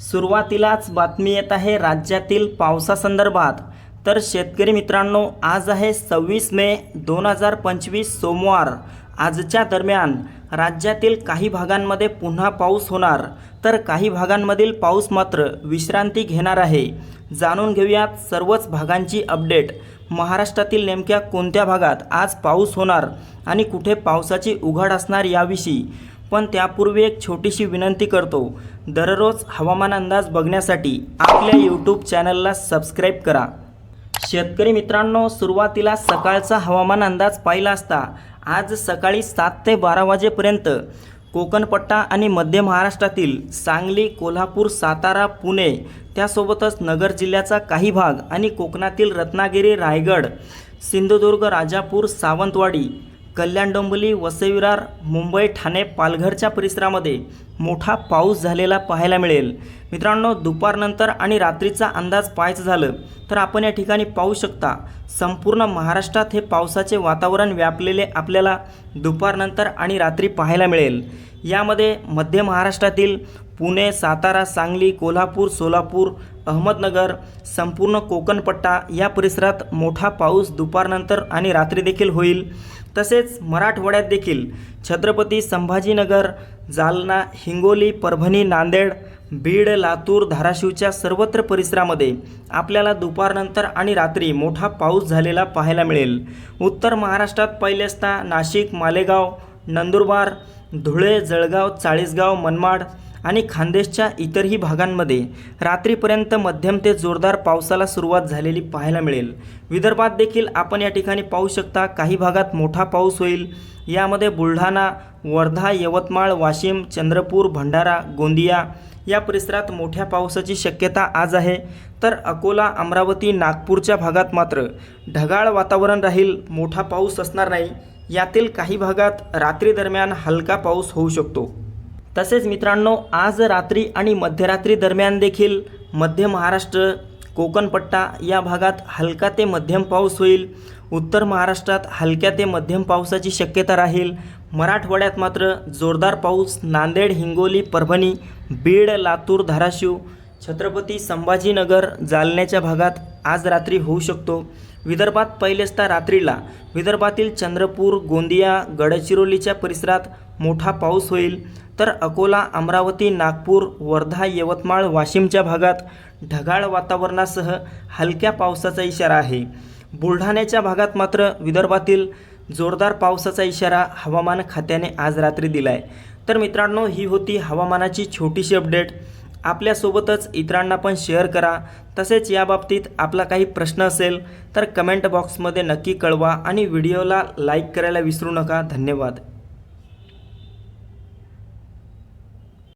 सुरुवातीलाच बातमी येत आहे राज्यातील पावसासंदर्भात. तर शेतकरी मित्रांनो आज आहे सव्वीस मे दोन हजार पंचवीस सोमवार. आजच्या दरम्यान राज्यातील काही भागांमध्ये पुन्हा पाऊस होणार. तर काही भागांमधील पाऊस मात्र विश्रांती घेणार आहे. जाणून घेऊयात सर्वच भागांची अपडेट. महाराष्ट्रातील नेमक्या कोणत्या भागात आज पाऊस होणार आणि कुठे पावसाची उघड असणार याविषयी. पण त्यापूर्वी एक छोटीशी विनंती करतो. दररोज हवामान अंदाज बघण्यासाठी आपल्या यूट्यूब चॅनलला सबस्क्राईब करा. शेतकरी मित्रांनो सुरुवातीला सकाळचा हवामान अंदाज पाहिला असता आज सकाळी सात ते बारा वाजेपर्यंत कोकणपट्टा आणि मध्य महाराष्ट्रातील सांगली कोल्हापूर सातारा पुणे त्यासोबतच नगर जिल्ह्याचा काही भाग आणि कोकणातील रत्नागिरी रायगड सिंधुदुर्ग राजापूर सावंतवाडी कल्याण डोंबिवली वसईविरार मुंबई ठाणे पालघरच्या परिसरामध्ये मोठा पाऊस झालेला पाहायला मिळेल. मित्रांनो दुपारनंतर आणि रात्रीचा अंदाज पाहायचं झालं तर आपण या ठिकाणी पाहू शकता संपूर्ण महाराष्ट्रात हे पावसाचे वातावरण व्यापलेले आपल्याला दुपारनंतर आणि रात्री पाहायला मिळेल. यामध्ये मध्य महाराष्ट्रातील पुणे सातारा सांगली कोल्हापूर सोलापूर अहमदनगर संपूर्ण कोकणपट्टा या परिसरात मोठा पाऊस दुपारनंतर आणि रात्री देखील होईल. तसेच मराठवाड्यात देखील छत्रपती संभाजीनगर जालना हिंगोली परभणी नांदेड बीड लातूर धाराशिवच्या सर्वत्र परिसरामध्ये आपल्याला दुपारनंतर आणि रात्री मोठा पाऊस झालेला पाहायला मिळेल. उत्तर महाराष्ट्रात पहिले असता नाशिक मालेगाव नंदुरबार धुळे जळगाव चाळीसगाव मनमाड आणि खानदेशच्या इतरही भागांमध्ये रात्रीपर्यंत मध्यम ते जोरदार पावसाला सुरुवात झालेली पाहायला मिळेल. विदर्भात देखील आपण या ठिकाणी पाहू शकता काही भागात मोठा पाऊस होईल. यामध्ये बुलढाणा वर्धा यवतमाळ वाशिम चंद्रपूर भंडारा गोंदिया या परिसरात मोठ्या पावसाची शक्यता आज आहे. तर अकोला अमरावती नागपूरच्या भागात मात्र ढगाळ वातावरण राहील मोठा पाऊस असणार नाही. यातील काही भागात रात्री दरम्यान हलका पाऊस होऊ शकतो. तसेच मित्रांनो आज रात्री आणि मध्यरात्री दरम्यान देखील मध्य महाराष्ट्र कोकणपट्टा या भागात हलका ते मध्यम पाऊस होईल. उत्तर महाराष्ट्रात हलक्या ते मध्यम पावसाची शक्यता राहील. मराठवाड्यात मात्र जोरदार पाऊस नांदेड हिंगोली परभणी बीड लातूर धाराशिव छत्रपती संभाजीनगर जालन्याच्या भागात आज रात्री होऊ शकतो. विदर्भात पहिले रात्रीला. विदर्भातील चंद्रपूर गोंदिया गडचिरोलीच्या परिसरात मोठा पाऊस होईल. तर अकोला अमरावती नागपूर वर्धा यवतमाळ वाशिमच्या भागात ढगाळ वातावरणासह हलक्या पावसाचा इशारा आहे. बुलढाण्याच्या भागात मात्र विदर्भातील जोरदार पावसाचा इशारा हवामान खात्याने आज रात्री दिला आहे तर मित्रांनो ही होती हवामानाची छोटीशी अपडेट. आपल्यासोबतच इतरांना पण शेअर करा. तसेच याबाबतीत आपला काही प्रश्न असेल तर कमेंट बॉक्समध्ये नक्की कळवा आणि व्हिडिओला लाईक करायला विसरू नका. धन्यवाद.